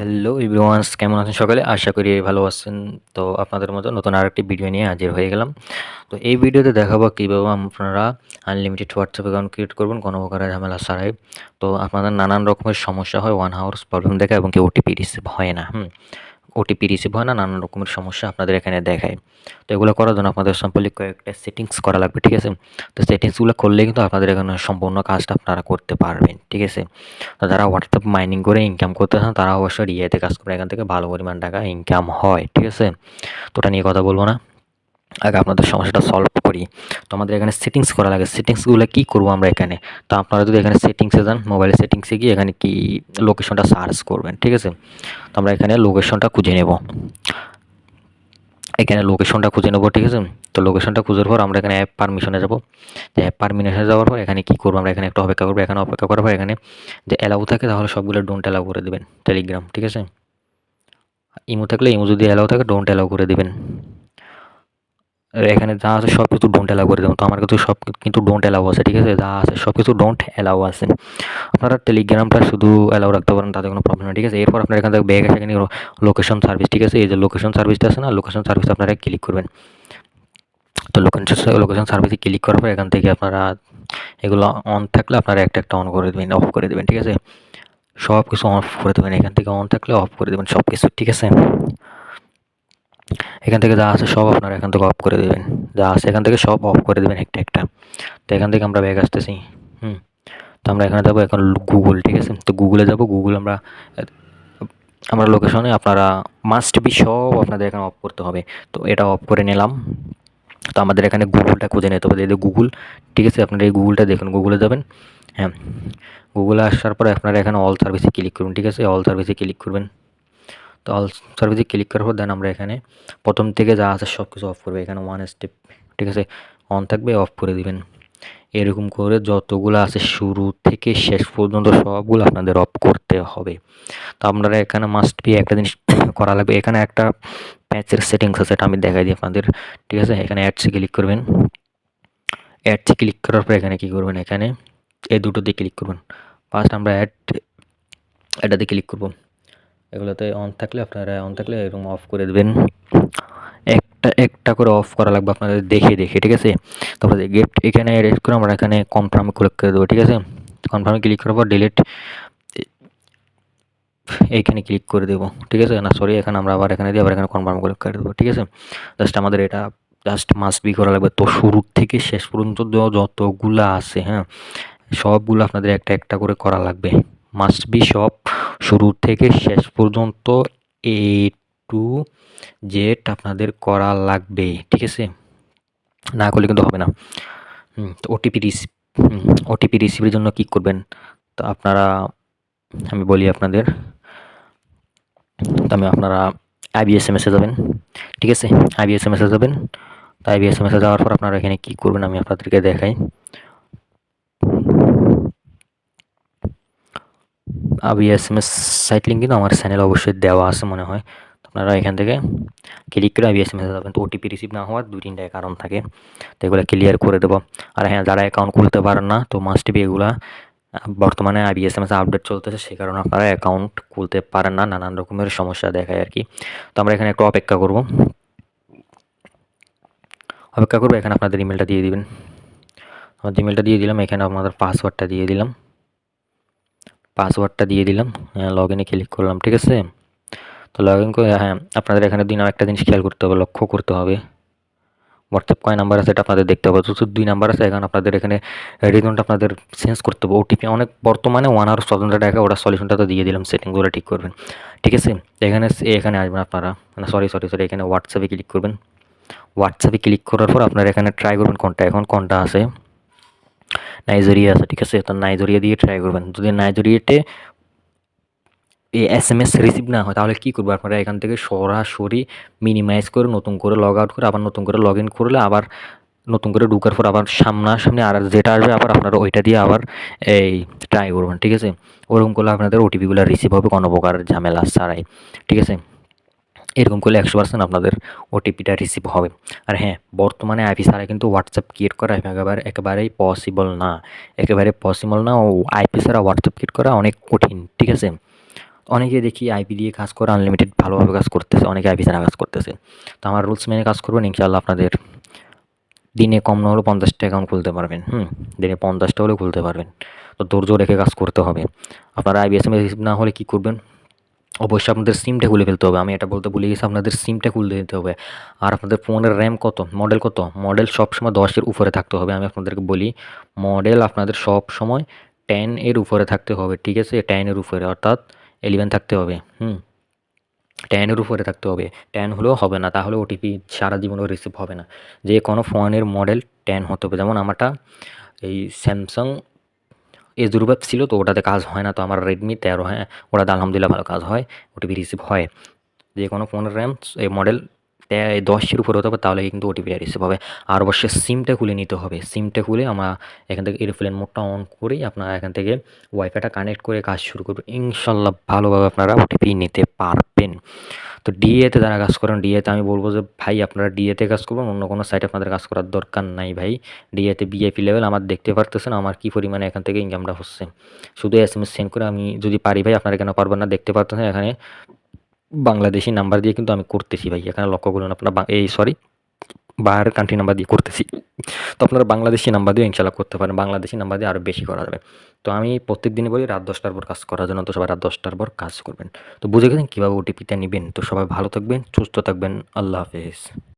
Hello ইভরিওয়ান্স কেমন আছেন সকালে? আশা করি ভালো আছেন। তো আপনাদের মতো নতুন আরেকটি ভিডিও নিয়ে হাজির হয়ে গেলাম। তো এই ভিডিওতে দেখাবো কীভাবে আপনারা আনলিমিটেড হোয়াটসঅ্যাপ অ্যাকাউন্ট ক্রিয়েট করবেন কোনো প্রকারের ঝামেলা ছাড়াই। তো আপনাদের নানান রকমের সমস্যা হয় ওয়ান হাওয়ার্স প্রবলেম দেখা এবং কি ওটিপি রিসিভ হয় না, হুম। ওটিপি রিসিভ হয় না, নানান রকমের সমস্যা আপনাদের এখানে দেখায়। তো এগুলো করার জন্য আপনাদের সম্পর্কে কয়েকটা সেটিংস করা লাগবে, ঠিক আছে? তো সেটিংসগুলো করলে কিন্তু আপনাদের এখানে সম্পূর্ণ কাজটা আপনারা করতে পারবেন, ঠিক আছে? তো যারা হোয়াটসঅ্যাপ মাইনিং করে ইনকাম করতে চান, তারা অবশ্যই রিয়াতে কাজ করে এখান থেকে ভালো পরিমাণ টাকা ইনকাম হয়, ঠিক আছে? তো ওটা নিয়ে কথা বলব না। আগে আপনাদের সমস্যাটা সলভ করি। তো আমাদের এখানে সেটিংস করা লাগে। সেটিংসগুলো কী করব আমরা এখানে? তো আপনারা যদি এখানে সেটিংসে যান মোবাইলের সেটিংসে গিয়ে এখানে কি লোকেশনটা সার্চ করবেন, ঠিক আছে? তো আমরা এখানে লোকেশনটা খুঁজে নেব। এখানে লোকেশনটা খুঁজে নেব, ঠিক আছে? তো লোকেশনটা খুঁজার পর আমরা এখানে অ্যাপ পারমিশনে যাব। যে অ্যাপ পারমিশনে যাওয়ার পর এখানে কী করব আমরা এখানে একটু অপেক্ষা করব। এখানে অপেক্ষা করার পর এখানে যে অ্যালাউ থাকে তাহলে সবগুলো ডোন্ট অ্যালাউ করে দেবেন। টেলিগ্রাম ঠিক আছে? ইমো থাকলে ইমো যদি অ্যালাউ থাকে ডোন্ট অ্যালাউ করে দেবেন। এখানে যা আছে সব কিছু ডোন্ট অ্যালাউ করে দেবো। তো আমার কাছে সব কিন্তু ডোন্ট অ্যালাউ আছে, ঠিক আছে? যা আছে সব কিছু ডোন্ট অ্যালাউ আছে। আপনারা টেলিগ্রামটা শুধু অ্যালাউ রাখতে পারেন, তাতে কোনো প্রবলেম নেই, ঠিক আছে? এরপর আপনার এখান থেকে ব্যাগ এখানে লোকেশন সার্ভিস ঠিক আছে? এই যে লোকেশন সার্ভিসটা আছে না? লোকেশন সার্ভিস আপনারা ক্লিক করবেন। তো লোকেশন লোকেশন সার্ভিসে ক্লিক করার পর এখান থেকে আপনারা এগুলো অন থাকলে আপনারা একটা একটা অন করে দেবেন অফ করে দেবেন, ঠিক আছে? সব কিছু অফ করে দেবেন, এখান থেকে অন থাকলে অফ করে দেবেন সব কিছু ঠিক আছে? এখান থেকে যা আছে সব আপনারা এখান থেকে অফ করে দেবেন। যা আছে এখান থেকে সব অফ করে দেবেন একটা একটা। তো এখান থেকে আমরা ব্যাগ আসতেছি, হুম। তো আমরা এখানে যাব এখন গুগল ঠিক আছে? তো গুগলে যাব গুগল আমরা আমরা লোকেশনে আপনারা মাস্ট বি সব আপনাদের এখানে অফ করতে হবে। তো এটা অফ করে নিলাম। তো আমাদের এখানে গুগলটা খুঁজে নিতে হবে। এই গুগল ঠিক আছে? আপনারা এই গুগলটা দেখুন গুগলে যাবেন হ্যাঁ। গুগলে আসার পরে আপনারা এখানে অল সার্ভিসে ক্লিক করুন, ঠিক আছে? অল সার্ভিসে ক্লিক করবেন। তো অল সার্ভিসে ক্লিক করার পর দেন আমরা এখানে প্রথম থেকে যা আছে সব কিছু অফ করবে। এখানে ওয়ান স্টেপ ঠিক আছে? অন থাকবে অফ করে দিবেন। এরকম করে যতগুলো আছে শুরু থেকে শেষ পর্যন্ত সবগুলো আপনাদের অফ করতে হবে। তো আপনারা এখানে মাস্ট বি একটা জিনিস করা লাগবে। এখানে একটা প্যাচের সেটিংস আছে, এটা আমি দেখাই দিই আপনাদের। ঠিক আছে? এখানে অ্যাডসে ক্লিক করবেন। অ্যাডসে ক্লিক করার পর এখানে কী করবেন? এখানে এই দুটোতে ক্লিক করবেন। ফার্স্ট আমরা অ্যাড এটাতে ক্লিক করব। এগুলোতে অন থাকলে আপনারা অন থাকলে এরকম অফ করে দেবেন। একটা একটা করে অফ করা লাগবে আপনাদের দেখে দেখে, ঠিক আছে? তারপরে গেট এখানে রেড করে আমরা এখানে কনফার্মে ক্লিক করে দেবো, ঠিক আছে? কনফার্মে ক্লিক করার পর ডিলিট এইখানে ক্লিক করে দেবো, ঠিক আছে? না সরি এখানে আমরা আবার এখানে দিয়ে আবার এখানে কনফার্ম ক্লিক করে দেবো, ঠিক আছে? জাস্ট আমাদের এটা জাস্ট মাস্ট বি করা লাগবে। তো শুরু থেকে শেষ পর্যন্ত যতগুলো আছে হ্যাঁ? সবগুলো আপনাদের একটা একটা করে করা লাগবে। মাস্ট বি সব শুরু থেকে শেষ পর্যন্ত এ টু জেড আপনাদের করা লাগবে, ঠিক আছে? না করলে কিন্তু হবে না। তো ওটিপি রিসিভ ওটিপি রিসিভের জন্য কী করবেন? তো আপনারা, আমি বলি আপনাদের, তো আমি আপনারা আইবিএসএমএসে যাবেন, ঠিক আছে? আইবিএসএমএসে যাবেন, তো আইবিএসএমএসে যাওয়ার পর আপনারা এখানে কী করবেন আমি আপনাদেরকে দেখাই। আইবিএসএমএস সাইট লিঙ্ক কিন্তু আমার চ্যানেল অবশ্যই দেওয়া আছে মনে হয়। আপনারা এখান থেকে ক্লিক করে আইবিএসএমএসে যাবেন। তো ওটিপি রিসিভ না হওয়ার দুই তিনটা কারণ থাকে। তো এগুলো ক্লিয়ার করে দেবো। আর হ্যাঁ যারা অ্যাকাউন্ট খুলতে পারেন না, তো মাস্ট বি এগুলা বর্তমানে আইবিএসএমএস আপডেট চলতেছে। সে কারণে আপনারা অ্যাকাউন্ট খুলতে পারেন না, নানান রকমের সমস্যা দেখায় আর কি। তো আমরা এখানে একটু অপেক্ষা করব। অপেক্ষা করব, এখানে আপনাদের ইমেলটা দিয়ে দিবেন। আমার ইমেলটা দিয়ে দিলাম, এখানে আপনাদের পাসওয়ার্ডটা দিয়ে দিলাম। পাসওয়ার্ডটা দিয়ে দিলাম লগ ইনে ক্লিক করলাম, ঠিক আছে? তো লগ ইন করে হ্যাঁ আপনাদের এখানে দুই নাম একটা জিনিস খেয়াল করতে হবে, লক্ষ্য করতে হবে। হোয়াটসঅ্যাপ কয় নাম্বার আছে এটা আপনাদের দেখতে হবে তো দুই নাম্বার আছে, এখানে আপনাদের এখানে রিজনটা আপনাদের চেঞ্জ করতে হবে ওটিপি অনেক বর্তমানে ওয়ান আওয়ার স্বতন্ত্র টাকা, ওটা সলিউশনটা তো দিয়ে দিলাম সেটিংগুলো ঠিক করবেন। ঠিক আছে? এখানে এখানে আসবেন আপনারা মানে সরি সরি সরি এখানে হোয়াটসঅ্যাপে ক্লিক করবেন। হোয়াটসঅ্যাপে ক্লিক করার পর আপনারা এখানে ট্রাই করবেন কোনটা, এখন কোনটা আছে? নাইজেরিয়া আছে ঠিক আছে, তো নাইজেরিয়া দিয়ে ট্রাই করবেন। যদি নাইজেরিয়াতে এই এস এম এস রিসিভ না হয়, তাহলে কী করব? আপনারা এখান থেকে সরাসরি মিনিমাইজ করে, নতুন করে লগ আউট করে, আবার নতুন করে লগ ইন করলে আবার নতুন করে ঢুকার পর আবার সামনাসামনি আর যেটা আসবে, আবার আপনারা ওইটা দিয়ে আবার এই ট্রাই করবেন, ঠিক আছে? ওরকম করলে আপনাদের ওটিপিগুলো রিসিভ হবে কোনো প্রকার ঝামেলা ছাড়াই, ঠিক আছে? এরকম করলে একশো পার্সেন্ট আপনাদের ওটিপিটা রিসিভ হবে। আর হ্যাঁ বর্তমানে আইপি ছাড়া কিন্তু হোয়াটসঅ্যাপ ক্রিয়েট করা একেবারে, একেবারেই পসিবল না। একেবারে পসিবল না ও আইপি ছাড়া হোয়াটসঅ্যাপ ক্রিয়েট করা অনেক কঠিন, ঠিক আছে? অনেকে দেখি আইপি দিয়ে কাজ করে আনলিমিটেড ভালোভাবে কাজ করতেছে, অনেকে আইপি ছাড়া কাজ করতেছে। তো আমার রুলস মেনে কাজ করবেন, ইনশাআল্লাহ আপনাদের দিনে কম না হলেও পঞ্চাশটা অ্যাকাউন্ট খুলতে পারবেন, হুম? দিনে পঞ্চাশটা হলেও খুলতে পারবেন। তো ধৈর্য রেখে কাজ করতে হবে। আপনারা আইবিএসএম রিসিভ না হলে কী করবেন? অবশ্যই আপনাদের সিমটা খুলে ফেলতে হবে। আমি এটা বলতে ভুলে গেছি, আপনাদের সিমটা খুলে দিতে হবে। আর আপনাদের ফোনের র্যাম কত? মডেল কত? মডেল সবসময় দশের উপরে থাকতে হবে। আমি আপনাদেরকে বলি, মডেল আপনাদের সব সময় টেন এর উপরে থাকতে হবে, ঠিক আছে? টেনের উপরে, অর্থাৎ এলেভেন থাকতে হবে, হুম? টেনের উপরে থাকতে হবে। টেন হলেও হবে না, তাহলে ওটিপি সারা জীবনেও রিসিভ হবে না। যে কোনো ফোনের মডেল টেন হতে হবে। যেমন আমারটা এই স্যামসাং এস দুর্ভাব ছিল তো ওটাতে কাজ হয় না, তো আমার রেডমি তেরো হ্যাঁ ওটাতে আলহামদুলিল্লাহ ভালো কাজ হয় ওটিপি রিসিভ হয়। যে কোনো ফোনের র্যাম এই মডেল দশের উপরে হতে হবে তাহলে কিন্তু ওটিপি রিসিভ হবে। আর অবশ্যই সিমটা খুলে নিতে হবে। সিমটা খুলে আমরা এখান থেকে এরোপ্লেন মোডটা অন করেই আপনারা এখান থেকে ওয়াইফাইটা কানেক্ট করে কাজ শুরু করবেন। ইনশাল্লাহ ভালোভাবে আপনারা ওটিপি নিতে পারবেন। তো ডিএতে যারা কাজ করেন। ডিএতে আমি বলব যে, ভাই, আপনারা ডিএতে কাজ করবেন অন্য কোনো সাইটে আপনাদের কাজ করার দরকার নাই ভাই। ডিএতে বিএপি লেভেল আমার দেখতে পারতেছেন, আমার কী পরিমাণে এখান থেকে ইনকামটা হচ্ছে। শুধু এস এম এস সেন্ড করে আমি যদি পারি ভাই, আপনারা কেন পারবেন না? দেখতে পারতেছেন এখানে বাংলাদেশি নাম্বার দিয়ে কিন্তু আমি করতেছি ভাই। এখানে লক্ষ্য করুন আপনারা এই সরি বাইরের কান্ট্রি নাম্বার দিয়ে করতেছি। তো আপনারা বাংলাদেশি নাম্বার দিয়ে ইনশাল্লাহ করতে পারেন। বাংলাদেশি নাম্বার দিয়ে আরও বেশি করা যাবে। তো আমি প্রত্যেক দিনই বলি, রাত দশটার পর কাজ করার জন্য তো সবাই রাত দশটার পর কাজ করবেন। তো বুঝে গেছেন কীভাবে ওটিপিটা নেবেন? তো সবাই ভালো থাকবেন, সুস্থ থাকবেন। আল্লাহ হাফেজ।